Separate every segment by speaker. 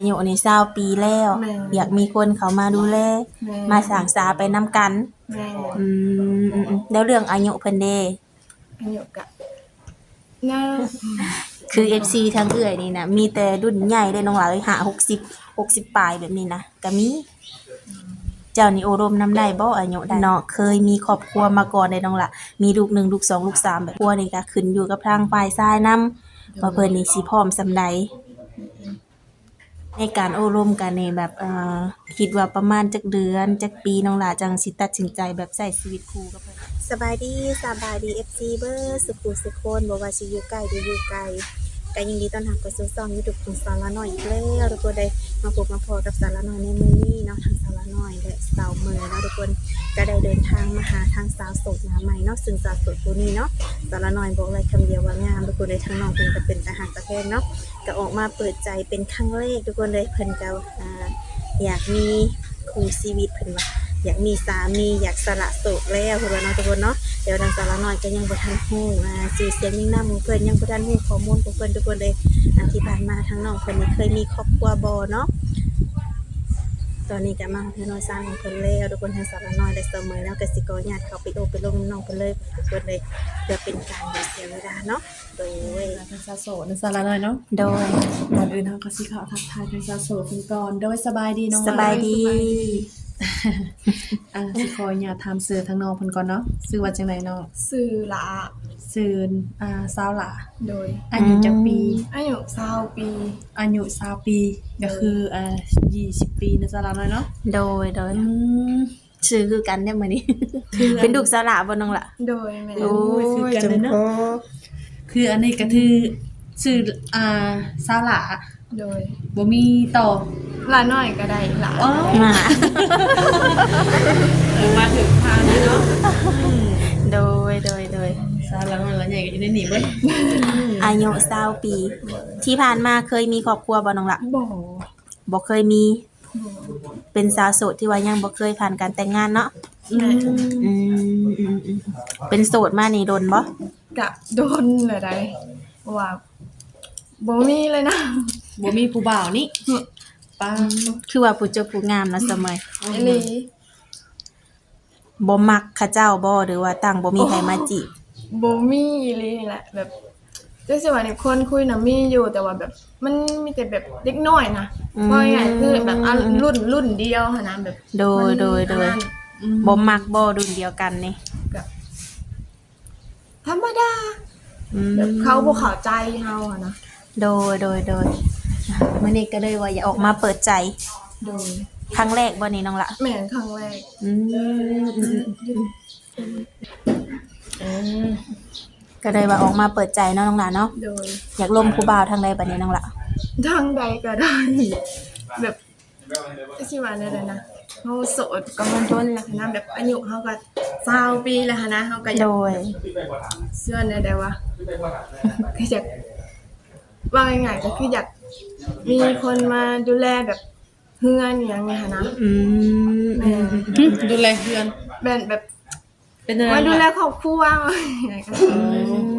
Speaker 1: อายุนี่20ปีแล้ว
Speaker 2: แม่
Speaker 1: อยากมีคนเขามาดูแล
Speaker 2: แม่
Speaker 1: มาสร้างสาไปนํกัน
Speaker 2: แม่
Speaker 1: อืมอืมอืมแล้วเรื่องอายุเพิ่นเด้
Speaker 2: อายุกะน่า
Speaker 1: คือ FC ทั้งเอื้อยนี่นะมีแต่รุ่นใหญ่ได้น้องหลายหา60 60ปลายแบบนี้นะก็มี เจ้านี่โอรมนำได้บ่อายุได้เนาะเคยมีครอบครัวมาก่อนได้น้องละมีลูกหนึ่งลูกสองลูกสามแบบครัวนี่ก็ขึ้นอยู่กับทางฝ่ายชายนํว่าเพิ่นนี่สิพร้อมสำใด ในการโอรมกันในแบบเอ่อคิดว่าประมาณจักเดือนจักปีน้องหลาจังสิตัดสินใจแบบใช้ชีวิตคู่กับเพิ่นสบายดีสบายดี FC เบอร์สุขุสุคนบ่ว่าสิอยู่ไกล้หรืออยู่ไกล ก็ยินดีต้อนรับเข้าสู่ช่องยูทูบของสาระหน้อยอีกแล้วทุกคนได้มาพบมาพอกับสาระหน้อยในมื้อนี้เนาะทางสาระหน้อยและสาวเมย์เนาะทุกคนก็ได้เดินทางมาหาทางสาวโสดหน้าใหม่เนาะซึ่งสาวโสดผู้นี้เนาะสาระหน้อยบอกเลยคำเดียวว่างามทุกคนเลยทั้งน้องเพิ่นก็เป็นทหารประเทศเนาะก็ออกมาเปิดใจเป็นครั้งแรกทุกคนเลยเพิ่นก็อ่าอยากมีคู่ชีวิตเพิ่นว่า อยากมีสามีอยากสละโสดแล้วเพิ่นว่าเนาะทุกคนเนาะเดี๋ยวทางสารน้อยก็ยังบ่ทันฮู้อ่าสื่อเสียงยังนำของเพิ่นยังบ่ทันฮู้ข้อมูลของเพิ่นทุกคนเลยอ่าที่ผ่านมาทางน้องเพิ่นนี่เคยมีครอบครัวบ่เนาะตอนนี้ก็มาเพิ่นน้อยสร้างของเพิ่นแล้วทุกคนทางสารน้อยได้เสมอแล้วก็สิขออนุญาตเข้าไปโอไปลงน้องเพิ่นเลยทุกคนเลยเพื่อเป็นการบ่เสียเวลาเนาะโดย
Speaker 3: ทางซาโซในสาระน้อยเนาะ
Speaker 1: โดย
Speaker 3: ก่อนอื่นเฮาก็สิขอทักทายทางซาโซเพิ่นก่อนโดยสบายดีน้อง
Speaker 1: สบายดี
Speaker 3: อ่าสิขออนุญาตถามชื่อทางน้องเพิ่นก่อนเนาะชื่อว่าจังไดเนาะ
Speaker 2: สื่อละ
Speaker 3: ชื่ออ่าสาวหล่า
Speaker 2: โดย
Speaker 3: อายุจักปี
Speaker 2: อายุ20ปี
Speaker 3: อายุ20ปีก็คืออ่า20 ปีในสาระน้อยเนาะ
Speaker 1: โดยโดย
Speaker 3: อืม
Speaker 1: ชื่อคือกันได้มื้อนี้ เป็นลูกสาวหลาบ่น้องล่ะ
Speaker 2: โดยแม่
Speaker 3: โอ้ยคือกันเลยเนาะ คืออันนี้ก็คือชื่ออ่าสาวหล่า
Speaker 2: โดย
Speaker 3: บ่มีต่อ
Speaker 2: หลาน้อยก็ได้หลา
Speaker 3: อ๋อ
Speaker 1: มา
Speaker 3: มาถึงทางแล้วเนาะ
Speaker 1: โดยโดยโดย
Speaker 3: สาระน้อยละใหญ่ก็อยู่ในนี่เบิด
Speaker 1: อายุ20ปี ที่ผ่านมาเคยมีครอบครัวบ่น้องล่ะ
Speaker 2: บ่
Speaker 1: บ่เคยมี เป็นสาวโสดที่ว่ายังบ่เคยผ่านการแต่งงานเนาะ
Speaker 2: แม่
Speaker 1: อืมอืมอืมเป็นโสดมานี่โดนบ่
Speaker 2: กะโดนเลยได้เพราะว่า บ่มีเลยนะ
Speaker 3: บ่มีผู้บ่าวนี่ป้า
Speaker 1: คือว่าผู้เจ้าผู้งามเนาะเสมอ
Speaker 2: อีหลี
Speaker 1: บ่มักเขาเจ้าบ่หรือว่าตั้งบ่มีใครมาจีบ
Speaker 2: บ่มีอีหลีนี่แหละแบบจังซี่ว่านี่คนคุยน่ะมีอยู่แต่ว่าแบบ มันมีแต่แบบเด็กน้อยนะเพราะง่ายๆคือแบบอะรุ่นรุ่นเดียวหั่นนะแบบ
Speaker 1: โดย
Speaker 2: มัน
Speaker 1: โดยโดย
Speaker 2: อันนั้น
Speaker 1: บ่มักบ่รุ่นเดียวกันนี่
Speaker 2: กับธรรมดา
Speaker 1: อืม
Speaker 2: แบบเขาบ่เข้าใจเฮาอะนะ
Speaker 1: โดยโดยโดยมื้อนี้ก็เลยว่าอยากออกมาเปิดใจ
Speaker 2: โดย
Speaker 1: ครั้งแรกบ่นี่น้องละ
Speaker 2: แม่นครั้งแรก
Speaker 1: อืมอืมอืม
Speaker 3: อืม
Speaker 1: ก็เลยว่าออกมาเปิดใจเนาะน้องละเนาะ
Speaker 2: โดย
Speaker 1: อยากลมผู้บ่าวทางใดบัดนี้น้องละ
Speaker 2: ทางใดก็ได้ แบบสิว่าแนวใดนะเฮาโสดก็มันต้นแล้วนะแบบอายุเฮาก็20ปีแล้วหั้นนะเฮาก็อยา
Speaker 1: โด
Speaker 2: ก
Speaker 1: ย
Speaker 2: เชื่อแนวใดวะก็อยาก ว่าง่ายๆก็คืออยากมีคนมาดูแลแบบเฮือนอหย่างเงี้ยหั้นนะ
Speaker 1: อืม
Speaker 2: แม่
Speaker 3: หึดูแลเพื่อน
Speaker 2: แบบแบบ
Speaker 3: เป็นอะไร
Speaker 2: มาดูแล
Speaker 3: ล่ะ
Speaker 2: ครอบครัวอะไรก็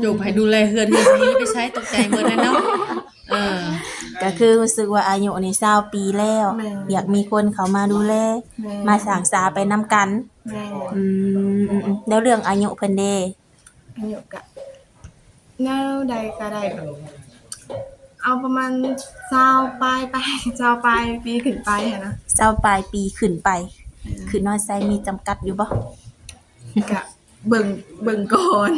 Speaker 3: อยู่ให้ดูแลเพื่อนเพื่อนนี้ไปใช้ตกใจเบิดแล้วเนาะเออ
Speaker 1: ก็คือรู้สึกว่าอายุนี่20ปีแล้ว
Speaker 2: แม่
Speaker 1: อยากมีคนเขามาดูแล
Speaker 2: แม่
Speaker 1: มาสร้างสาไปนํกัน
Speaker 2: แม่
Speaker 1: อืมอืมอืมแล้วเรื่องอายุเพิ่นเด้
Speaker 2: อายุกะแนวใดก็ได้แบบ เอาประมาณเช้าปลายไปเช้าปลายปีขึ้นไปอะนะ
Speaker 1: เจ้าปลายปีขึ้นไป คือน้อยไซมีจำกัดอยู่บ่
Speaker 2: กะเบิ่งเบิ่งก่อน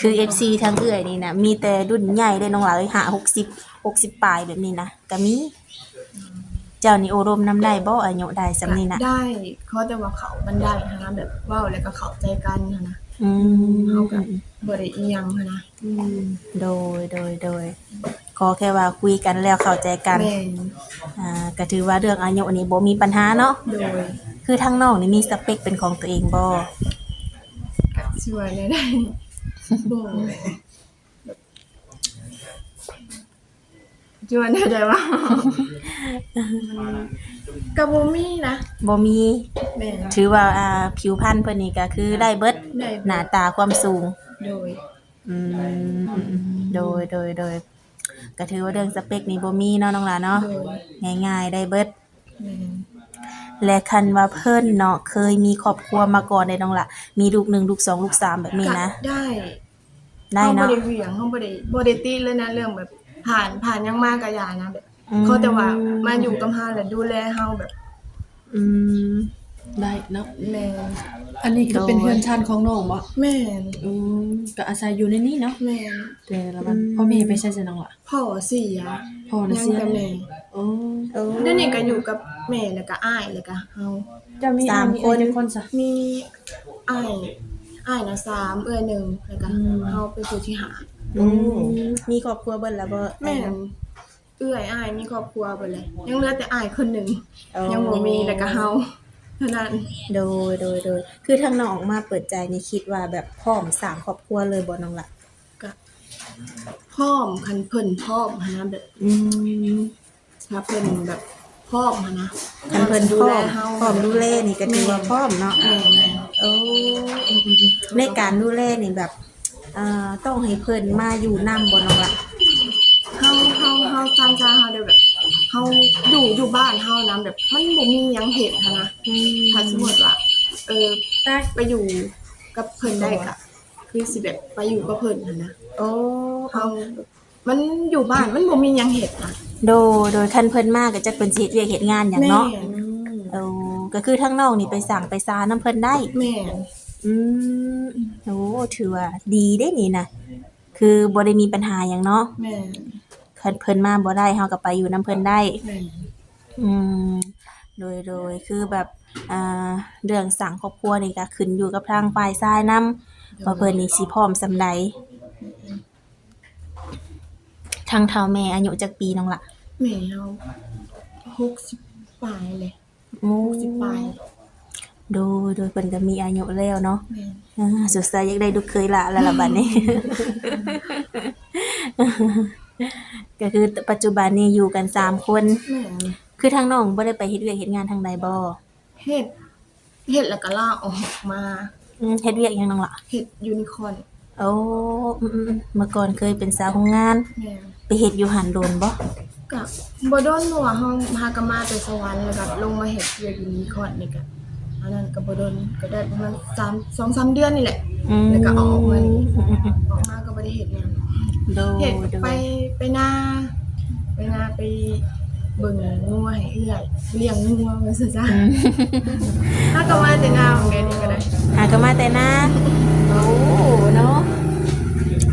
Speaker 1: คือ FC ทั้งเอื้อยนี่นะมีแต่รุ่นใหญ่ได้น้องหลายหา60 60ปลายแบบนี้นะก็มี เจ้านี่โอรมนำได้บ่อายุได้สำนี้นะ
Speaker 2: ได้เขาแต่ว่าเขามันได้ฮะแบบเว้าแล้วก็เข้าใจกันหั้นนะ
Speaker 1: อืม
Speaker 2: เขาก็บ่ ได้อีหยังหั้นนะ
Speaker 1: อืมโดยโดยโดยขอแค่ว่าคุยกันแล้วเข้าใจกัน
Speaker 2: แม่น
Speaker 1: อ่าก็ถือว่าเรื่องอายุนี่บ่มีปัญหาเนาะ
Speaker 2: โดย
Speaker 1: คือทั้งน้องนี่มีสเปคเป็นของตัวเองบ่
Speaker 2: กะช่วยได้ได้บ่ชวนได้ได้ว่าก็บ่มีนะ
Speaker 1: บ่มี
Speaker 2: แม่น
Speaker 1: ถือว่าอ่าผิวพรรณเพิ่นนี่ก็คือได้เบิด
Speaker 2: ได้
Speaker 1: หน้าตาความสูง
Speaker 2: โดย
Speaker 1: อืมโดยโดยโดยก็ถือว่าเรื่องสเปคนี่บ่มีเนาะน้องหลาเนาะ
Speaker 2: โดย
Speaker 1: ง่ายๆได้เบิด
Speaker 2: แม่น
Speaker 1: และคันว่าเพิ่นเนาะเคยมีครอบครัวมาก่อนได้น้องหละมีลูกหนึ่งลูกสองลูกสามแบบนี้นะ
Speaker 2: ก็ได้
Speaker 1: ได้
Speaker 2: เฮา
Speaker 1: เนาะ
Speaker 2: บ่ได้เหวี่ยงเฮาบ่ได้บ่ได้ตีเลยนะเรื่องแบบ ผ่านผ่านยังมากก็อย่านะแบบ
Speaker 1: อืม
Speaker 2: เขาแต่ว่ามาอยู่กับเฮาแล้วดูแลเฮาแบบ
Speaker 1: อืม
Speaker 3: ได้เนาะ
Speaker 2: แม่น
Speaker 3: อันนี้ก็เป็น
Speaker 1: โดย
Speaker 3: เพื่อนชานของน้องบ่
Speaker 2: แม่น
Speaker 3: อืมก็อาศัยอยู่ในนี้เนาะ
Speaker 2: แม่น
Speaker 3: แต่ละวันพ่อแม่ไปใช้ซะน้องล่ะ
Speaker 2: พ่อเสีย
Speaker 3: พ่อน่ะ
Speaker 2: ยัง
Speaker 3: เสีย
Speaker 2: กับแม่
Speaker 3: โอ้
Speaker 1: โอ้
Speaker 2: เดี๋ยวนี้ก็อยู่กับแม่แล้วก็อ้ายแล้วก็เฮา
Speaker 3: เจะมี
Speaker 1: สาม
Speaker 3: มี
Speaker 1: คน
Speaker 3: อ้ายจักคนซะ
Speaker 2: มีอ้ายอ้ายนะสามเอื้อหนึ่งแล้วก็
Speaker 3: อืม
Speaker 2: เฮาเป็นผู้ที่หา
Speaker 1: อืมมีครอบครัวเบิ่นแล้วบ่
Speaker 2: แม่นเอื้อยอ้ายมีครอบครัวเบิดเลยยังเหลือแต่อ้ายคนหนึ่ง
Speaker 1: อ๋อ
Speaker 2: ยังบ่มีแล้วก็เฮา เท่านั้น
Speaker 1: โดยโดยโดย คือทางน้องออกมาเปิดใจนี่คิดว่าแบบพร้อมสร้างครอบครัวเลยบ่น้องละ
Speaker 2: ก็พร้อมคันเพิ่นพร้อมหันนะแบบ
Speaker 1: อืม
Speaker 2: ถ้าเพิ่นแบบพร้อมหันนะ
Speaker 1: คันเพิ่น
Speaker 2: ดู
Speaker 1: พร้
Speaker 2: แล
Speaker 1: อม
Speaker 2: เฮา
Speaker 1: พร้อมดูแลนี่ก็ถือว่าพร้อมเนาะ
Speaker 2: แม่แม่
Speaker 1: โอ้อืมอืมอืมในการดูแลนี่แบบอ่าต้องให้เพิ่นมาอยู่นำบ่น้องละ
Speaker 2: เฮาเฮาเฮาตามใจเฮาเด้แบบ เฮาอยู่อยู่บ้านเฮานะแบบมันบ่มีหยังเฮ็ดหันนะ
Speaker 1: อืม
Speaker 2: ถ้าสมมติว่าเออไปอยู่กับเพิ่นได้ก็คือสิแบบไปอยู่กับเพิ่นหันนะ
Speaker 1: โอ้
Speaker 2: เฮามันอยู่บ้านมันบ่มีหยังเฮ็ดนะ
Speaker 1: โดยโดยคันเพิ่นมาก็จักเพิ่นสิเฮ็ดเวียกเฮ็ดงานหยังเนาะ
Speaker 2: แม่
Speaker 1: โอ้ก็คือทั้งน้องนี่ไปสั่งไปซาน้ำเพิ่นได้
Speaker 2: แม่
Speaker 1: อืมโอ้ถือว่าดีได้นี่นะคือบ่ได้มีปัญหาหยังเนาะ
Speaker 2: แม่
Speaker 1: คันเพิ่นมาบ่ได้เฮาก็ไปอยู่น้ำเพิ่นได้
Speaker 2: แม่
Speaker 1: อืมโดยโดยคือแบบอ่าเรื่องสั่งครอบครัวนี่ก็ขึ้นอยู่กับทางฝ่ายชายนำว่าเพิ่นนี่สิพร้อมสำใดทางเฒ่าแม่อายุจักปีน้องล่ะ
Speaker 2: แม่เฮา60ปลายเลย
Speaker 1: โอ้
Speaker 2: 60ปลาย
Speaker 1: โดยโดยเพิ่นก็มีอายุแล้วเนาะ
Speaker 2: แม่
Speaker 1: อ่าสุดท้ายอยากได้ลูกเคยละแล้วล่ะบัดนี้ ก็คือปัจจุบันนี้อยู่กันสามคน
Speaker 2: แม่
Speaker 1: คือทางน้องบ่ได้ไปเฮ็ดเวียกเฮ็ดงานทางใดบ่
Speaker 2: เฮ็ดเฮ็ดแล้วก็ลาออกมา
Speaker 1: อืมเฮ็ดเวียกหยังน้องล่ะ
Speaker 2: เฮ็ดยูนิคอร์น
Speaker 1: โอ้อืมๆๆเมื่อก่อนเคยเป็นสาวโรงงาน
Speaker 2: แม่
Speaker 1: ไปเฮ็ดอยู่หันโดนบ่
Speaker 2: ก็บ่โดนเพราะว่าเฮาพากนมาแต่สวรรค์แล้วก็ลงมาเฮ็ดเวียกยูนิคอร์นนี่ก็ อันนั้นก็บ่โดนก็ได้ประมาณ3 2-3เดือนนี่แหละ
Speaker 1: อืม
Speaker 2: แล้วก็ออกมา
Speaker 1: อืม
Speaker 2: ออกมาก็บ่ได้เฮ็ดหยัง
Speaker 1: ๆโดย
Speaker 2: เฮ็ด
Speaker 1: โดย
Speaker 2: ไปไปนาไปนาไปเบิ่งงัวให้เอื้อยเลี้ยงงัวว่าซั่นจ้ะ
Speaker 1: อืม
Speaker 2: ถ้าก็มาแต่นาของแกนี่ก็ได้
Speaker 1: หาก็มาแต่นะโอ้เนาะ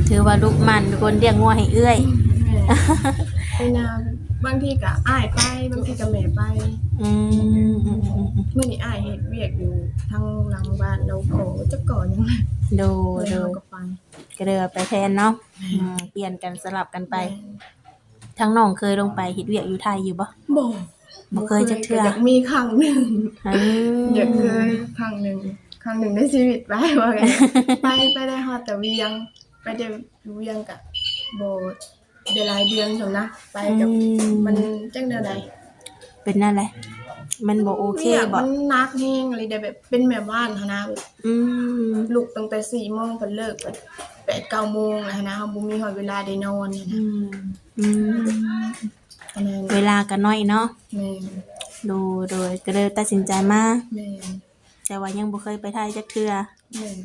Speaker 1: ถือว่าลูกมันทุกคนเลี้ยงงัวให้เอื้อย
Speaker 2: แม่ไปนา บางทีก็อ้ายไปบางทีก็แม่ไป
Speaker 1: อืมอืมอืมอืม
Speaker 2: เมื่อนี้อ้ายเฮ็ดเวียกอยู่ทางหลังบ้านเราขอจะก่อหยังไง
Speaker 1: โดย
Speaker 2: แล้
Speaker 1: โด
Speaker 2: วยก็ไป
Speaker 1: ก็เลยเอาไปแทนเนาะอืมเปลี่ยนกันสลับกันไป ทั้งน้องเคยลงไปเฮ็ดเวียกอยู่ไทยอยู่บ่
Speaker 2: บ่
Speaker 1: บ่เคยจักเทื่อ
Speaker 2: อยากมีครั้งหนึง
Speaker 1: อืม
Speaker 2: อยากเคยครั้งหนึงครั้งหนึงในชีวิตไปว่าไง ไปไปได้ฮอดแต่เวียง ไปได้เวียงกะบ่ ได้หลายเดือนซั่นนะไปกับมันจังได๋ใด
Speaker 1: เป็นนั่นแหละมันบ่โอเค
Speaker 2: เวียก
Speaker 1: บ่
Speaker 2: มันหนักแฮงเลยได้แบบเป็นแม่บ้านหันนะแบบ
Speaker 1: อืม
Speaker 2: ลุกตั้งแต่4โมงเพิ่นเลิกแบบ8 9โมงแล้วหั้นนะเฮาบ่มีฮอดเวลาได้นอนเนี่ย
Speaker 1: อื
Speaker 2: นะ
Speaker 1: มอืม
Speaker 2: อันนั้น
Speaker 1: เวลาก็น้อยเนาะ
Speaker 2: แม่น
Speaker 1: ดูโดยก็เลยตัดสินใจมา
Speaker 2: แม่น
Speaker 1: แต่ว่ายังบ่เคยไปไทยจักเทื่อ
Speaker 2: แม่น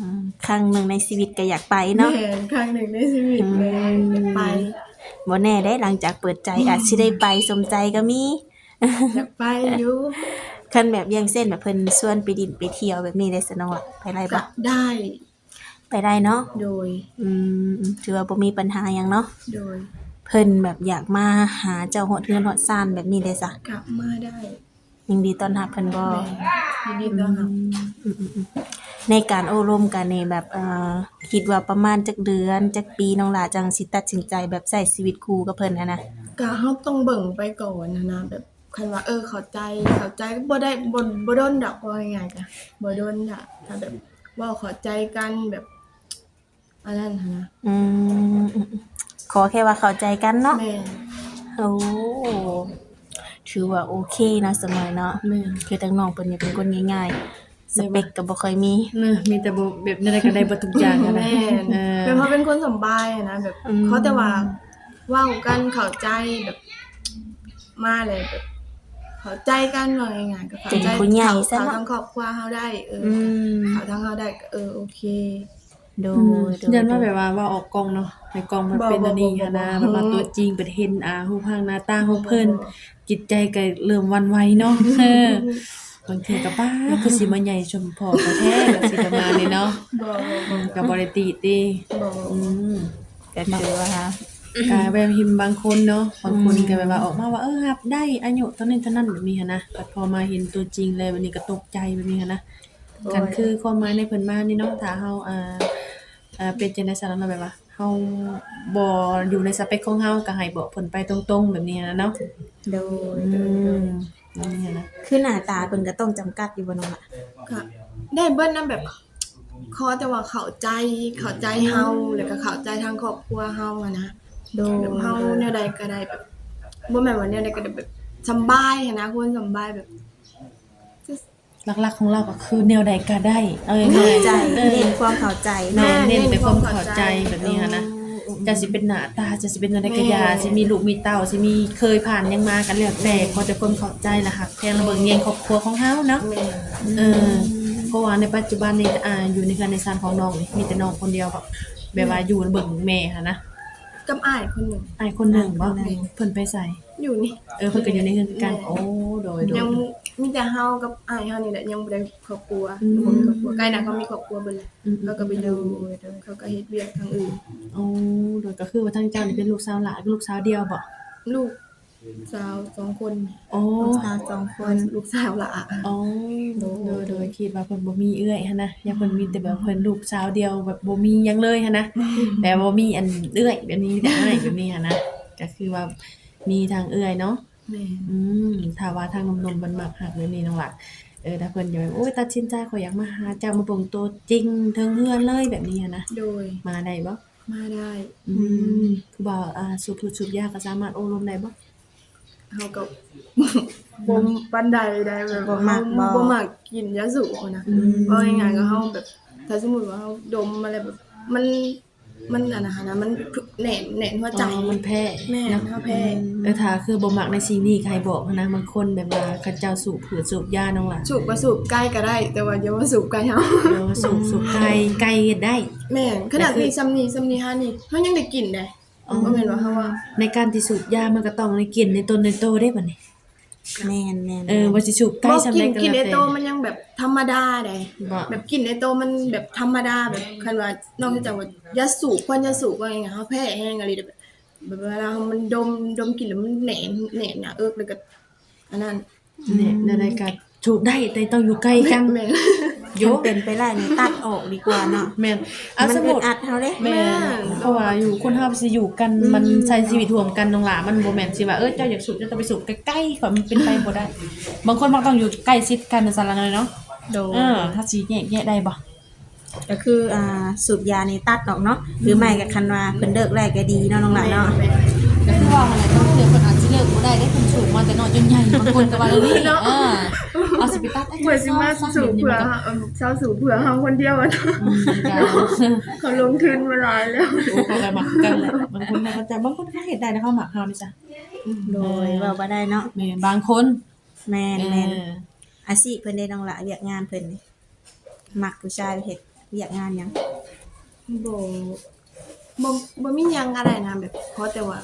Speaker 1: อืมครั้งหนึ่งในชีวิตก็อยากไปเนาะ
Speaker 2: แม่นครั้งหนึ่งในชีวิตเลย
Speaker 1: อืม
Speaker 2: ไป
Speaker 1: บ่แน่ได้หลังจากเปิดใจอาจสิได้ไปสมใจก็มี
Speaker 2: อยากไปอยู่
Speaker 1: คันแบบอยังเส้นแบบเพิ่นชวนไปดินไปเที่ยวแบบนี้ได้สนองอะไปได้
Speaker 2: ก็
Speaker 1: ปะ
Speaker 2: ได้
Speaker 1: ไปได้เนาะ
Speaker 2: โดย
Speaker 1: อืมถือว่าบ่มีปัญหาหยังเนาะ
Speaker 2: โดย
Speaker 1: เพิ่นแบบอยากมาหาเจ้าฮอดเฮือนฮอดซ่านแบบนี้ได้ซะ
Speaker 2: กลับมาได้
Speaker 1: ยินดีต้อนรับเพิ่นบ่
Speaker 2: แม่ยินดีต้อนรับ
Speaker 1: อืมอืมอืม ในการอบรมกันนี่แบบเอ่อคิดว่าประมาณจักเดือนจักปีน้องหลาจังสิตัดสินใจแบบใช้ชีวิตคู่กับเพิ่นอะนะ
Speaker 2: ก็เฮาต้องเบิ่งไปก่อนนะนะแบบคันว่าเออเข้าใจเข้าใจก็บ่ได้บ่บ่โดนดอกว่าง่ายๆจ้ะบ่โดนดอกถ้าแบบเว้าเข้าใจกันแบบอันนั้นหั้นนะ
Speaker 1: อืมอืมอืมขอแค่ว่าเข้าใจกันเนาะ
Speaker 2: แม่
Speaker 1: โอ้ถือว่าโอเคนะสมัยเนาะ
Speaker 3: แม่น
Speaker 1: คือทั้งน้องเพิ่นนี่เป็นคนง่ายๆ สเปคก็บ่ค่อยมี
Speaker 3: เนอะมีแต่บ่แบบนั้นก็ได้บ่ทุกอย่างอะนะ
Speaker 2: แม่น
Speaker 3: เออ
Speaker 2: เป็นเพราะเป็นคนสำบายอะนะแบบ
Speaker 1: อืม
Speaker 2: เขาแต่ว่าเว้ากันเข้าใจแบบมาเลยแบบเข้าใจกันหน่อยง่ายๆก็เข้าใจ
Speaker 1: เป็นผู้ใหญ่ซะ
Speaker 2: เขา
Speaker 1: เนาะ
Speaker 2: ทั้งครอบครัวเฮาได้ เออ
Speaker 1: อื
Speaker 2: อ
Speaker 1: ม
Speaker 2: เขาทั้งเฮาได้ก็เออโอเค
Speaker 1: โด
Speaker 3: อืม
Speaker 1: ยโดย
Speaker 3: ยันว่าแบบว่าว่าออกกล้องเนาะในกล้องมัน
Speaker 2: บ่
Speaker 3: เป็นอันนี้
Speaker 2: บ่บ่
Speaker 3: หั้นนะ
Speaker 2: บ่
Speaker 3: แบบว่าตัวจริงเป็นเห็นอารูปร่างหน้าตาของเพิ่นจิตใจก็เริ่มหวันไหวเนาะเออ บางทีก็ป้าคือสิมาใหญ่ชมพอก็แท้ก็สิประมาณนี้เนาะ
Speaker 2: บ่
Speaker 3: อืมก็บ่ได้ติติ
Speaker 2: บ่
Speaker 3: อืม
Speaker 1: ก็คือว่า
Speaker 3: กายแบบพิมพ์บางคนเนาะบางคนก็แบบว่าออกมาว่าเออรับ ได้อายุเท่านี้เท่านั้นแบบนี้หั้นนะแต่พอมาเห็นตัวจริงเลยวันนี้ก็ตกใจแบบนี้หั้นนะกันคือความหมายในเพิ่นมานี่เนาะถ้าเฮาอ่าอ่าเป็นจังได๋ซะเนาะแบบว่าเฮาบ่อยู่ในสเปคของเฮาก็ให้บอกเพิ่นไปตรงๆแบบนี้หั้นนะเนาะ
Speaker 1: โดย
Speaker 3: อื
Speaker 1: โดยโดย
Speaker 3: ม แบบนี้หั้นนะ
Speaker 1: คือหน้าตาเพิ่นก็ต้องจำกัดอยู่บ่น้องล่ะ
Speaker 2: ก็ได้เบิ้ลนำแบบขอแต่ว่าเข้าใจเข้าใจเฮาแล้วก็เข้าใจทางครอบครัวเฮาอะนะ
Speaker 1: โดย
Speaker 2: แบบเฮาแนวใดก็ได้แบบบ่แม่นว่าแนวใดก็ได้แบบสำบายอะนะควรสำบายแบบ
Speaker 3: หลักๆของเราก็คือแนวใดก็ได้ เอาง่า
Speaker 1: เข้ายใจ
Speaker 3: ๆเออ
Speaker 1: เน้นความเข้าใจ
Speaker 3: แม่
Speaker 1: เนาะ
Speaker 3: เน้นในความเข้าใจแบบนี้หั้นนะ
Speaker 1: อืม
Speaker 3: จะสิเป็นหน้าตาจะสิเป็นอะไรกะยา
Speaker 2: แม่
Speaker 3: สิมีลูกมีเต้าสิมีเคยผ่านหยังมากันแล้วแต่ขอแต่ความเข้าใจล่ะค่ะแพงระเบิงเงียงครอบครัวของเฮาเนาะ
Speaker 2: แม่
Speaker 3: เออเพราะว่าในปัจจุบันนี่อ่าอยู่ในการในซานของน้องนี่มีแต่น้องคนเดียวแบบแบบว่าอยู่เบิ่งแม่ค่ะนะ
Speaker 2: กับอ้ายคนหนึง
Speaker 3: อ้ายคนหนึงบ่
Speaker 1: อ้ายคนหนึ่ง
Speaker 3: เพิ่นไปใส่
Speaker 2: อยู่นี่
Speaker 3: เออเพิ่นก็อยู่ในเงินกัน
Speaker 2: แม่
Speaker 3: โอ้โดยโดย
Speaker 2: ยังมีแต่เฮากับอ้ายเฮานี่แหละยังบ่ได้ครอบครัว
Speaker 3: อืม
Speaker 2: บ่มีครอบครัวใกล้น่ะเขามีครอบครัวเบิดแล้ว
Speaker 3: อืม
Speaker 2: เขาก็ไปอยู่เขาก็เฮ็ดเวียกทางอื่น
Speaker 3: โอ้โดยก็คือว่าทั้งเจ้านี่เป็นลูกสาวหลานลูกสาวเดียวบ่
Speaker 2: ลูก สาวสองคน
Speaker 3: โอ้
Speaker 1: ลูกสาวสองคน
Speaker 2: ลูกสาวละอะ
Speaker 3: อ๋อโดยโดยโดยคิดว่าเพิ่นบ่มีเอื้อยหันนะอยากเพิ่นมีแต่แบบเพิ่นลูกสาวเดียวแบบบ่มีหยังเลยหันนะแต่บ่มีอันเอื้อยแบบนี้มีแต่อ้ายแบบนี้หันนะก็คือว่ามีทางเอื้อยเนาะ
Speaker 2: แม่
Speaker 3: อืมถ้าว่าทางหนมๆมันมักหักแบบนี้น้องหล่ะเออถ้าเพิ่นอยากโอ้ยตัดสินใจขอยอยากมาหาเจ้ามาเบิ่งตัวจริงเทิงเฮือนเลยแบบนี้หันนะ
Speaker 2: โดย
Speaker 3: มาได้บ่
Speaker 2: มาได้
Speaker 3: อืมคือว่าอ่าสูบทุดสูบยาก็สามารถโอ้ลมได้บ่
Speaker 2: เฮาก็บ่ปานใดได้แบบ
Speaker 1: บ่มักบ่
Speaker 2: บ่มักกินยาสูบอะนะว่าง่ายๆก็เฮาแบบ ถ้าสมมุติว่าเฮาดมอะไรแบบ มันมันอันนะนะมันแหน่นแหน่นหัวใจ
Speaker 3: อ๋อมันแพ้
Speaker 2: แม่น
Speaker 3: เนาะ
Speaker 2: เฮาแพ้
Speaker 3: เออถ้าคือบ่มักในสิ่งนี้ใครบอกนะบางคนแบบว่าเขาเจ้าสูบผือสูบยาน้องหล่ะ
Speaker 2: สูบก็สูบใกล้ก็ได้ แต่ว่าอย่ามาสูบใกล้เฮา
Speaker 3: เออสูบสูบไก่ไก่ได้
Speaker 2: แม่นขนาดนี้ซ้ำนี้ซ้ำนี้หานี่เฮายังได้กินได้
Speaker 3: อ๋อ
Speaker 2: บ่แม่นว่าเฮาว่า
Speaker 3: ในการที่สูบยามันก็ต้องในกินในตนในโตได้บัดนี้
Speaker 1: แม่นแม่น
Speaker 3: เออว่าสิสูบไก่
Speaker 2: บ่
Speaker 3: ซำ
Speaker 2: กิ
Speaker 3: ใด
Speaker 2: น
Speaker 3: ก็
Speaker 2: กิน
Speaker 3: แล้ว
Speaker 2: ไอ
Speaker 3: แต่
Speaker 2: โตมันยังแบบธรรมดาได้
Speaker 3: บ่
Speaker 2: แบบกลินไอโตมันแบบธรรมดาแบบคันว่านอกจากว่ายาสูบควันยาสูบว่าอย่างเงี้ยเขาแพ้แห้งอะไรแบบแบบเวลามันดมดมกลิ่นแล้วมันแหนนแหนนหนาเอิกเลยก็อันนั้น
Speaker 3: เนี่ยในรายการสูบได้แต่ต้องอยู่ใกล้กัน
Speaker 2: แม่น
Speaker 1: โยเป็นไปได้นี่ตัดออกดีกว่าเนาะ
Speaker 3: แม่นเอา
Speaker 1: มัน
Speaker 3: สม
Speaker 1: อึ
Speaker 3: มุ
Speaker 1: ด
Speaker 3: ติ
Speaker 1: อัดเฮาเด้
Speaker 3: แม่นเพราะว่าอยู่คนเฮาสิอยู่กันมันใช้ชีวิตร่วมกันน้องหล่ะมันบ่แม่นสิว่าเออเจ้าอยากสูบเจ้าต้องไปสูบใกล้ๆก่อนมันเป็นไปบ่ได้ บางคนมันต้องอยู่ใกล้ชิดกันซั่นล่ะเนาะ
Speaker 1: โดย
Speaker 3: เออถ้าสิแยกแยะได้บ่
Speaker 1: ก็คืออ่าสูบยานี่ตัดออกเนาะหรือไม่ก็คันว่าเพิ่นเลิกแรกก็ดีเนาะน้องหลานเนาะ
Speaker 2: แม่น
Speaker 3: ก็คือว่าอะไรต้องเดี๋ยวเพิ่นอาจสิเลิกบ่ได้ได้เพิ่นสูบมาแต่น้อยจนใหญ่บางคนก็ว่าเออนี่เออ เอาสิไปตัดไอ้
Speaker 2: เพื่อสิมาสูบเพื่อเออเช้าสูบเพื่อเฮาคนเดียวอะนะ
Speaker 3: อืมมันก็
Speaker 2: เขาลงทุนมาหลายแล้ว
Speaker 3: โอ้เขาก็มักกันแหละบางคนเขาจะบางคนเขาเฮ็ดได้นะเขามักเฮานี่จ้ะ
Speaker 1: โดยเว้าบ่ได้เนาะ
Speaker 3: แม่นบางคน
Speaker 1: แม่น
Speaker 3: เอ
Speaker 1: แม่น
Speaker 3: อ
Speaker 1: อาชีพเพิ่นได้น้องหละเวียกงานเพิ่นนี่มักผู้ชายเฮ็ดเวียกงานหยัง
Speaker 2: บ่บ่บ่มีหยังอะไรนะแบบเพราะแต่ว่า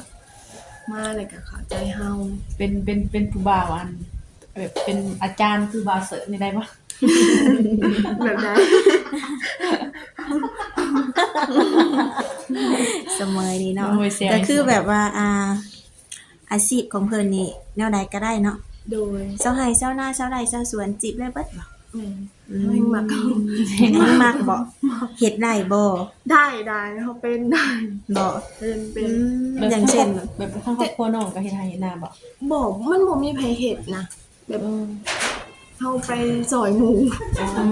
Speaker 2: มาเลยก็เข้าใจเฮา
Speaker 3: เป็นเป็นเป็นผู้บ่าวอัน แบบเป็นอาจารย์คือบ่าวเสิร์ฟนี่ได้ปะ
Speaker 2: แบบใด
Speaker 1: เสมอนี้เนาะ
Speaker 3: โอ้ยเสีย
Speaker 1: ก็คือแบบว่าอ่า อาชีพของเพิ่นนี่แนวใดก็ได้เนาะ
Speaker 2: โดย
Speaker 1: เจ้าไห้เจ้าหน้าเจ้าไร่เจ้าสวนจีบได้เบิดบ่
Speaker 2: แม่นเฮายังมักเขา
Speaker 1: เห็นมันมักบ่เฮ็ดได้บ่
Speaker 2: ได้ได้เขาเป็นได้
Speaker 1: บ่
Speaker 2: เป็นเป็
Speaker 1: อื
Speaker 2: น
Speaker 1: มอย่างเช่น
Speaker 3: แบบข้างครอบครัวน้องก็เฮ็ดให้เฮ็ดหน้าบ่
Speaker 2: บอกมันบ่มีไผเห็ดนะ แบบเฮาไปซอยหมู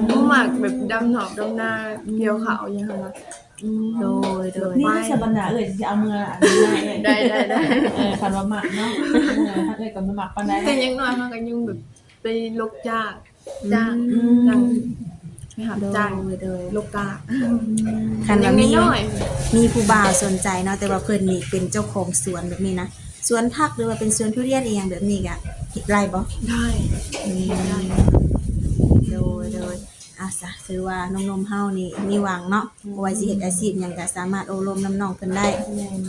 Speaker 2: บ่มักแบบดำหนอกดำนาเกี่ยวขาวอย่างนั้นนะ
Speaker 1: โดยโดย
Speaker 3: นี่สบันดาเอ้ยสิเอามืออันนี้มาเอ้ย
Speaker 2: ได้ได้ได้
Speaker 3: เออคันว่ามักเนาะเออถ้าเอ้ยก็บ่มักปานใด
Speaker 2: แต่อยังน้อยเฮาก็ยังแบบไปลกจ้างจ้างจ้างไปหาจ้าง
Speaker 1: โดยโดย
Speaker 2: ลูกกา
Speaker 1: คัน
Speaker 2: ยั
Speaker 1: ว่างมี
Speaker 2: น้อย
Speaker 1: มีผู้บ่าวสนใจเนาะแต่ว่าเพิ่นนี่เป็นเจ้าของสวนแบบนี้นะ สวนผักหรือว่าเป็นสวนทุเรียนเองแบบนี้ก็เฮ็ดไรบ่
Speaker 2: ได้
Speaker 1: อืม
Speaker 2: ได้
Speaker 1: โดยโดยอาซะถือว่าน้องๆเฮานี่มีหวังเนาะบ่ว่าสิเฮ็ดอาชีพหยังก็สามารถโอลมน้ำน้องเพิ่นได้
Speaker 3: แม่น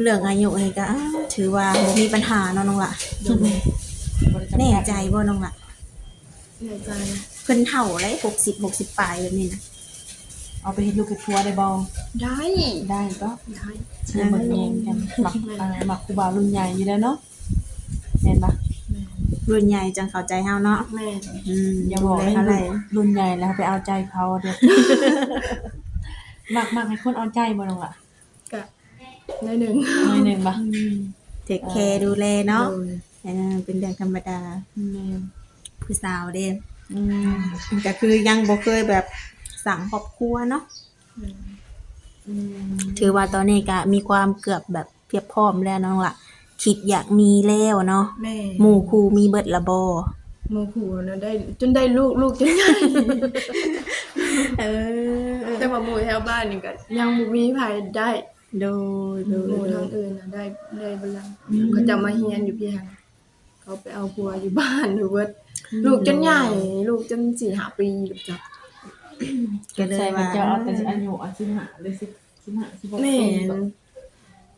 Speaker 1: เรื่องอายุนี่ก็อ้าวถือว่าบ่มีปัญหาเนาะน้องล่ะ
Speaker 3: บ่ได้จำกัด
Speaker 1: แน่ใจบ่น้องล่ะ
Speaker 2: เหนื่อยใจนะ
Speaker 1: เพิ่นเฒ่าไร60 60ปลายแบบนี้นะ
Speaker 3: เอาไปเฮ็ดลูกเฮ็ดครัวได้บ่
Speaker 2: ได้
Speaker 3: ได้ก็
Speaker 2: ได้
Speaker 3: เชื่อเหมือนแยงกันหมักอ่าหมักครูบารุ่นใหญ่อยู่แล้วเนาะแม่นปะ
Speaker 2: แม่
Speaker 1: รุ่นใหญ่จังเข้าใจเฮาเนาะ
Speaker 2: แม่
Speaker 1: อืม
Speaker 3: อย่าบอก
Speaker 1: ดู
Speaker 3: ให้
Speaker 1: แลเท่าไหร่
Speaker 3: รุ่นใหญ่แล้วไปเอาใจเขาเด้อหมักหมักให้คนเอาใจบ่น้องล่ะ
Speaker 2: กะในหนึ่ง
Speaker 3: หน่อยหนึงปะ
Speaker 1: เทคแคร์ดูแลเนาะ
Speaker 2: โดย
Speaker 1: เออเป็นเรื่องธรรมดา
Speaker 3: แม่น
Speaker 1: ผู้สาวเด้
Speaker 3: อืม
Speaker 1: ก็คือยังบ่เคยแบบ สั่งครอบครัวเนาะ
Speaker 3: อืม
Speaker 1: ถือว่าตอนนี้ก็มีความเกือบแบบเพียบพร้อมแล้วน้องล่ะคิดอยากมีแล้วเนาะ
Speaker 2: แม่
Speaker 1: หมู่ครูมีเบิดละบ่
Speaker 2: โมผูนะได้จนได้ลูกลูกจนใหญ่
Speaker 1: เออ
Speaker 2: แต่ว่าหมู่แถวบ้านนี่ก็ยังบ่มีไผได้
Speaker 1: โดยโด
Speaker 2: หมู่
Speaker 1: ย
Speaker 2: ทางอื่นน่ะได้ได้บ่ลังเขาจะมาเฮียนอยู่เพียงเขาไปเอาผัวอยู่บ้านอยู่เบิดลูกจนใหญ่ ลูกจน4-5ปีลูกจัก
Speaker 1: ก็เลย
Speaker 3: ใช่ว่า
Speaker 1: ว่า
Speaker 3: จะเอาแต่อายุอาสิบห้าเลยสิสิบห้าสิบหก
Speaker 2: แม่
Speaker 3: ปี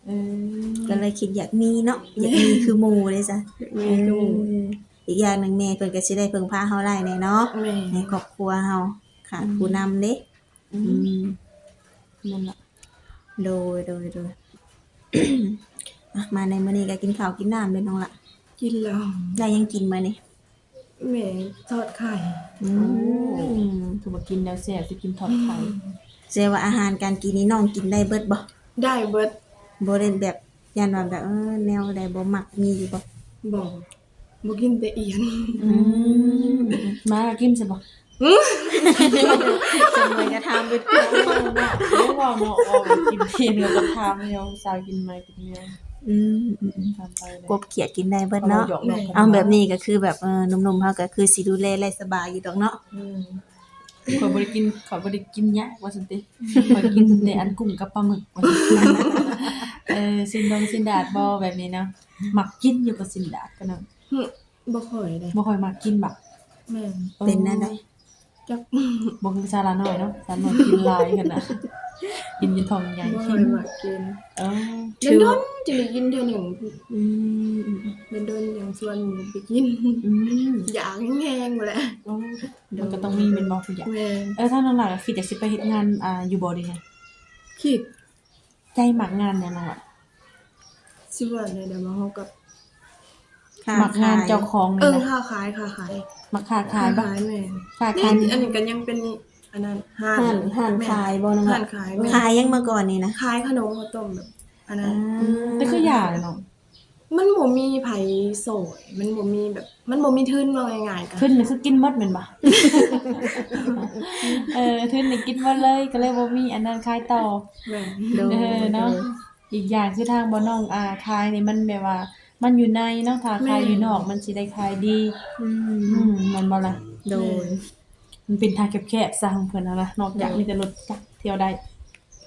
Speaker 3: เออ
Speaker 1: ก็เลยคิดอยากมีเนาะอยากมีคือหมู่เลยจ้ะ
Speaker 2: แม่ก็หมู่
Speaker 1: เอออีกอย่างหนึงแม่เพิ่นก็สิได้เพิ่งพาเฮาได้แน่เนาะ
Speaker 2: แม่
Speaker 1: ในครอบครัวเฮาขาดผู้นำเด้
Speaker 3: อื
Speaker 1: อื
Speaker 3: ม
Speaker 1: ม
Speaker 3: นั่นล่ะ
Speaker 1: โดยโดยโดย อะมาในมื้อนี้ก็กินข้าวกินน้ำเลยน้องละ
Speaker 2: กินแล้ว
Speaker 1: ได้ยังกินมานี่
Speaker 2: แม่ทอดไข่
Speaker 1: อืม
Speaker 3: ถือว่ากินแล้วแซ่บสิกินทอดไข่
Speaker 1: แสดงว่าอาหารการกินนี่น้องกินได้เบิดบ่
Speaker 2: ได้เบิด
Speaker 1: บ่ได้แบบยันว่าแบบเออแนวใดบ่มักมีอยู่บ่
Speaker 2: บอกบ่กินแต่เอียน
Speaker 3: อืมมากินสิบ่
Speaker 1: จำเลยก็ถามไป
Speaker 3: เนาะไม่ว่าเนาะว่ากินเทียนกับกระทามเดียวสาวกินไหมกินเดียว
Speaker 1: อืมอืมอืม
Speaker 3: ทำไปเลย
Speaker 1: กบเขียดกินได้เบิดเนาะ
Speaker 3: หยอกๆกัน
Speaker 1: เอาแบบนี้ก็คือแบบเออหนุ่มๆเฮาก็คือสิดูแลและสบายอยู่ดอกเนาะ
Speaker 3: อืมขอยบ่ได้กินขอยบ่ได้กินยากว่าซั่นติขอยกินแต่อันกุ้งกับปลาหมึกว่าซั่นเออสินดงสินดาดบ่แบบนี้เนาะมักกินอยู่กับสินดาดกันเนาะ
Speaker 2: หึบ่ค่อยได้
Speaker 3: บ่ค่อยมักกินบัก
Speaker 2: แม่น
Speaker 1: เป็นนั่นได้
Speaker 2: จัก
Speaker 3: บ่คือซาลาน้อยเนาะซาลาน้อยกินหลายขนาดกินจนท้องใหญ่
Speaker 2: บ่ค่
Speaker 3: ขึ้
Speaker 2: อนยมักกิน
Speaker 3: เออ
Speaker 2: เดินดนจะได้กินเทื่อหนึ่ง
Speaker 1: อืมอืม
Speaker 2: เดินดนอย่างส่วนไปกิน
Speaker 3: อืม
Speaker 2: อยากแห้งๆหมดแหละ
Speaker 3: โอ้มันก็ต้องมีเป็นบ่ผู้ใหญ่
Speaker 2: แม่น
Speaker 3: เออถ้าน้องหลักคิดอยากสิไปเฮ็ดงานอ่าอยู่บ่ดีไง
Speaker 2: คิด
Speaker 3: ใจมักงานหยังน้องอะ
Speaker 2: สิว่าได้เดี๋ยวมาเฮากับ
Speaker 1: ค่ะ
Speaker 3: มักงานเจ้าของ
Speaker 2: เอ
Speaker 3: นี่
Speaker 2: อ
Speaker 3: นะ
Speaker 2: ค้าขายค้าขาย
Speaker 3: มักค้าขายบ่
Speaker 2: ขายแม่น
Speaker 3: ค้า
Speaker 2: นี่
Speaker 3: ขาย
Speaker 2: อันนี้ก็ยังเป็นอันนั้นห้าน
Speaker 1: ห่านห่าน
Speaker 2: แม่
Speaker 1: ขายบ่น้อง
Speaker 2: ห้า
Speaker 1: ละ
Speaker 2: นขายแม่น
Speaker 1: ขายยังเมื่อก่อนนี่นะ
Speaker 2: ขายขนมข้าวต้มแบบอันนั้น
Speaker 3: แต่คือหย่าเลยเนาะ
Speaker 2: มันบ่มีไผโสดมันบ่มีแบบ มันบ่มีทุนว่าง่ายๆกัน
Speaker 3: ขึ้นนี่คือกินหมดแม่นบ่ เออขึ้นนี่กินหมดเลยก็เลยบ่มีอันนั้นขายต่อ
Speaker 2: แม่น
Speaker 1: โดย
Speaker 3: เออเนาะ อีกอย่างคือทางบ่น้องอ่าขายนี่มันแบบว่า มันอยู่ในเนาะถ้าขายอยู่นอก มันสิได้ขายดี
Speaker 1: อื
Speaker 3: อื
Speaker 1: ม
Speaker 3: มมันบ่ล่ะ
Speaker 1: โดย
Speaker 3: มันเป็นทางแคบๆซะของเพิ่นนะนะนอกจากมีแต่รถจักรเที่ยวได้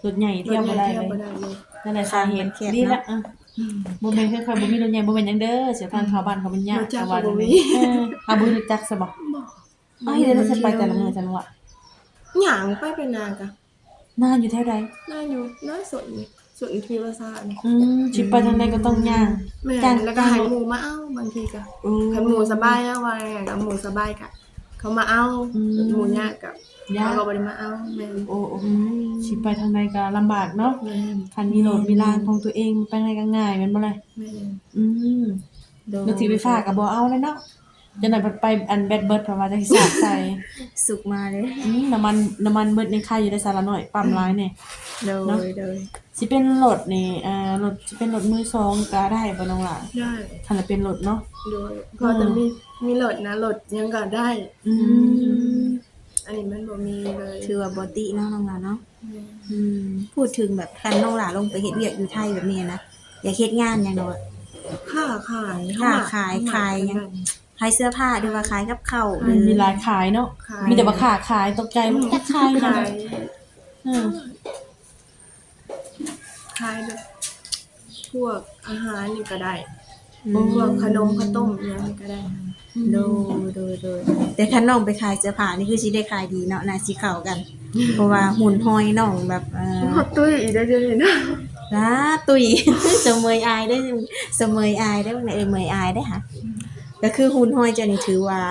Speaker 3: รถใหญ่เที่ยวบ่ได้
Speaker 2: เที่ยว
Speaker 3: เล
Speaker 2: บ่
Speaker 3: ย
Speaker 2: ได้เลย
Speaker 3: นั่นแหละสาเหตุดีละอะบ่แม่นคือค่อยบ่มีรถใหญ่บ่แม่นหยังเด้อเสียทางเข้าบ้านเขามันยาก
Speaker 2: รู้จัก
Speaker 3: แต่ว่า
Speaker 2: บ่มี
Speaker 3: เออเอาบ่รู้จักซะบ่เอ้ยเดี๋ยวเราจะไปแต่ละมื้อจังหวะ
Speaker 2: หยังไปเป็นนานกะ
Speaker 3: นานอยู่แถวใด
Speaker 2: น่าอยู่น่าสน สนทีละซาน
Speaker 3: อืมสิไปทางใดก็ต้องย่าง
Speaker 2: แม่
Speaker 3: จ้าง
Speaker 2: แล้วก็
Speaker 3: จ้าง
Speaker 2: ให้หมูมาเอาบางทีก็
Speaker 3: อืม
Speaker 2: คันหมูสบายแล้วว่าไงกับหมูสบายกะเขามาเอา
Speaker 3: อืม
Speaker 2: หมูยากกับ
Speaker 3: ยาก
Speaker 2: เขาก็บ่ได้มาเอาแม่น
Speaker 3: โอ้โอ้สิไปทางใดก็ลำบากเนาะ
Speaker 2: แม่น
Speaker 3: คันมีรถมีลานของตัวเองไปไหนก็ง่ายแม่นบ่ล่ะ
Speaker 2: แม่น
Speaker 3: อืม
Speaker 1: โดย
Speaker 3: รถถีไฟฟ้าก็บ่เอาเลยเนาะ จังได๋ไปอันแบตเบิดเพราะว่าจะสิสาดใส่
Speaker 1: สุกมาเลย
Speaker 3: อืมน้ำมันน้ำมันเบิดในค่ายอยู่ได้สาระหน่อยปั๊มร้ายเนี่ย
Speaker 1: โด
Speaker 3: เนาะ
Speaker 1: ยโดย
Speaker 3: สิเป็นรถนี่เอ่อรถสิเป็นรถมือสองก็ได้บ่น้องล่ะ
Speaker 2: ได้
Speaker 3: คันละเป็นรถเนาะ
Speaker 2: โดยพอจะมีมีรถนะรถยังก็ได้
Speaker 3: อืม
Speaker 2: อันนี้มันบ่มีเลย
Speaker 1: ถือว่าบอตี้เนาะน้องหลานเนาะ
Speaker 2: แม่น
Speaker 1: อืมพูดถึงแบบคันน้องหลานลงไปเฮ็ดเวียกอยู่ไทยแบบนี้นะอยากเฮ็ดงานหยังเนาะ
Speaker 2: ค้าขาย
Speaker 1: ค้าขายขายยัง
Speaker 2: ข
Speaker 1: ขายเสื้อผ้าหรือว่าขายกับข้าวห
Speaker 3: มั
Speaker 1: รื
Speaker 3: น
Speaker 1: อ
Speaker 3: มีร้านขายเนาะ
Speaker 2: ขาย
Speaker 3: มีแต่ว่าขาขายตกใจมันจะขายนะ
Speaker 2: ขาย
Speaker 3: อืม
Speaker 2: ขายแบบพวกอาหารนี่ก็ได้
Speaker 1: อื
Speaker 2: พวก
Speaker 1: ม
Speaker 2: ขนมข้าวต้มอหยังนี่ก็ได้
Speaker 1: โดยโดยโดยแต่คันน้องไปขายเสื้อผ้านี่คือสิได้ขายดีเนาะน่าสิเข้ากัน เพราะว่าหุ่นห้อยน้องแบบเอ่อ
Speaker 2: ฮอตตุ้ยอีกได้เดี๋ยวนี้นะ
Speaker 1: ลาตุย เสมยอายได้เสมยอายได้บ่เนี่ยเอ้ยเมยอายได้ค่ะ ก็คือหุ่นห้อยเจ้านี่ถือว่า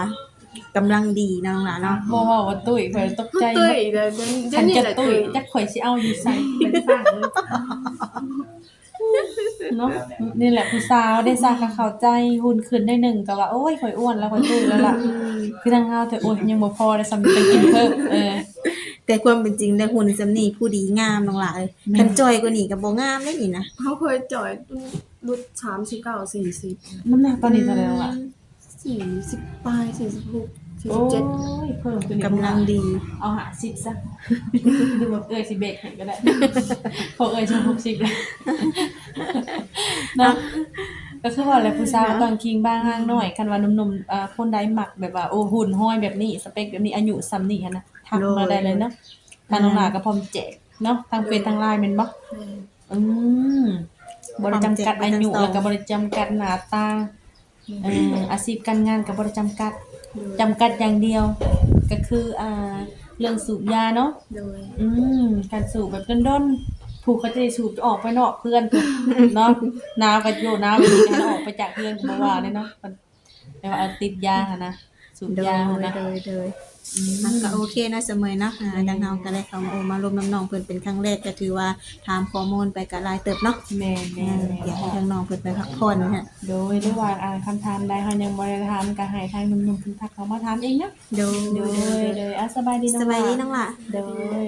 Speaker 1: กำลังดีเนาะน้องหลานเนาะ
Speaker 3: บ่ว่าว่าตุ้ยข่อยตก
Speaker 2: ฮอ
Speaker 3: ใจ
Speaker 2: ตตุ้ยอีกได้เดี๋ยวนี้เดี๋ย
Speaker 3: ฉั
Speaker 2: วนนี้
Speaker 3: จะ
Speaker 2: แหละ
Speaker 3: ตุ้
Speaker 2: ตุ้
Speaker 3: ย
Speaker 2: ย
Speaker 3: จักข่อยสิเอาอยู่ใส่เป็นฟังเลยเนาะนี่แหละผู้สาวได้สร้างเข้าใจหุ่นขึ้นได้หนึ่งก็ว่าโอ้ยข่อยอ้วนแล้วข่อยตุ้ยแล้วล่ะคือทางเฮาแต่โอ้ยยังบ่พอได้สำเป็นกินเพิ่มเออ
Speaker 1: แต่ความเป็นจริงแล้วหุ่นสำนี่ผู้ดีงามน้องหลานเอ้ย
Speaker 3: แม่น
Speaker 1: คันจอยกว่านี้ก็บ่งามได้นี่นะ
Speaker 2: เขาเคยจ่อย รุดสามสิบเก้าสี่สิบ
Speaker 3: น้ำหนักตอนนี้เท่าไหร่แล้วล่ะ
Speaker 2: สี่สิบปลายสี่สิบหกสี่
Speaker 3: โอ้
Speaker 2: สิบเจ็ด
Speaker 3: ยเพิ่มขึ้นอี
Speaker 1: กำลังดี
Speaker 3: เอาหาสิบซะดูแบบเอ้ยสิเบรกให้ก็ได้พอเอ้ยจะหกสิบแล้วเนาะก็คือว่าแหละผู้สาวตอนคิงบ้างห้างหน่อย คันว่าหนุ่มๆอ่าคนใดหมักแบบว่าโอ้หุ่นห้อยแบบนี้สเปคแบบนี้อายุซ้ำนี่หันนะทักมาได้เลยเนาะทางน้องหลาก็พร้อมแจกเนาะทางเฟซทางไลน์แม่นบ่อืม บริจำกัดอายุแล้วก็บริจำกัดหน้าตาเอ่ออาชีพการงานกับบริจำกัดจำกัดอย่างเดียว ก็คืออ่าเรื่องสูบยาเนาะ
Speaker 2: โดย
Speaker 3: อืมการสูบแบบด้นๆผูกเขาจะได้สูบออกไปนอกเพื่อนเนาะหนาวก็อยู่หนาวอีกนะออกไปจากเพื่อนก็บ่ว่าเลยเนาะมันแต่ว่าเอาติดยาหั่นนะสูบ
Speaker 1: โดย
Speaker 3: ยาหั่นนะ
Speaker 1: โดยโดย
Speaker 3: อืม
Speaker 1: มันก็โอเคนะเสมอเนาะอ่าดังเฮาก็ได้เข้ามาโอมารวมน้ำน้องเพิ่นเป็นครั้งแรกก็ถือว่าถามข้อมูลไปก็หลายเติบเนาะ
Speaker 3: แม่น
Speaker 1: อ่า
Speaker 3: แม่น
Speaker 1: อยากให้
Speaker 3: แม่น
Speaker 1: ทางน้องเพิ่นไปพักผ่อนฮะ
Speaker 3: โดยด้วยว่าอ่านคำถามใดเฮายังบ่ได้ถามก็ให้ทางหนุ่มๆเพิ่นทักเข้ามาถามเองเนาะ
Speaker 1: โดย
Speaker 3: โดยโดยอะสบายดีเนาะ
Speaker 1: สบายดีน้องล่ะ
Speaker 3: โดย